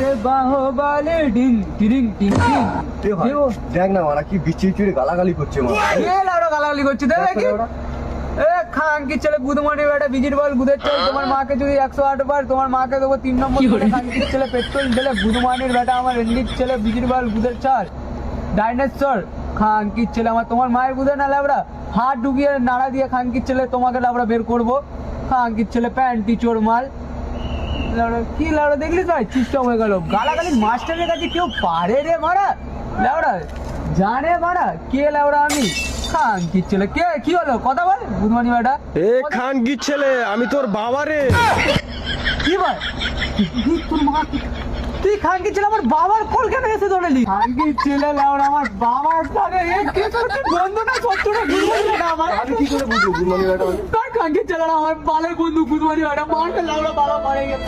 রে বাহুবলে ডিং টিরিং টিং দেখ না মারা কি গালাগালি করছে মা কে লাউড়া গালাগালি করছে দেখ দেখ দেখি। এ ছেলে গুদমানি বেটা বিজির বল গুদের চল তোমার মাকে যদি একশো আট বার তোমার মাকে দেবো তিন নম্বর খাঙ্কির ছেলে পেট্রোল ঢেলে গুদমানির বেটা আমার এন্ডির ছেলে বিজির বল গুদের চাল। ডাইনোসর খাঙ্কির ছেলে আমার তোমার মায়ের গুদে না লাবড়া হাত ডুবিয়ে নাড়া দিয়ে খাঙ্কির ছেলে তোমাকে লাবড়া বের করব। খাঙ্কির ছেলে প্যান্টি চোর মাল। লাউড়া, কি লাউড়া দেখলি তো সিস্টেম হয়ে গেল। গালাগালি মাস্টারের কাছে কেউ পারে রে মারা? লাউড়া, জানে মারা, কে লাউড়া আমি? খান কি ছেলে, কে? কি হলো? কথা বল গুড মর্নিং ম্যাডাম এ খানকির ছেলে? আমি তোর বাবা রে। কি তুই তোর মা তুই খান ছেলে আমার বাবার কোল কেন এসে ধরেলি? খান কি ছেলে লাউড়া আমার বাবার সাথে কে তোর কি বন্ধু না শত্রু না আমার। আমি কি করে বুঝব? গুলমানি ম্যাডাম তোর খান ছেলে আমার বালের বন্ধু বুধমানি বেটা। মারতে লাউড়া বাবা মারে গেছে।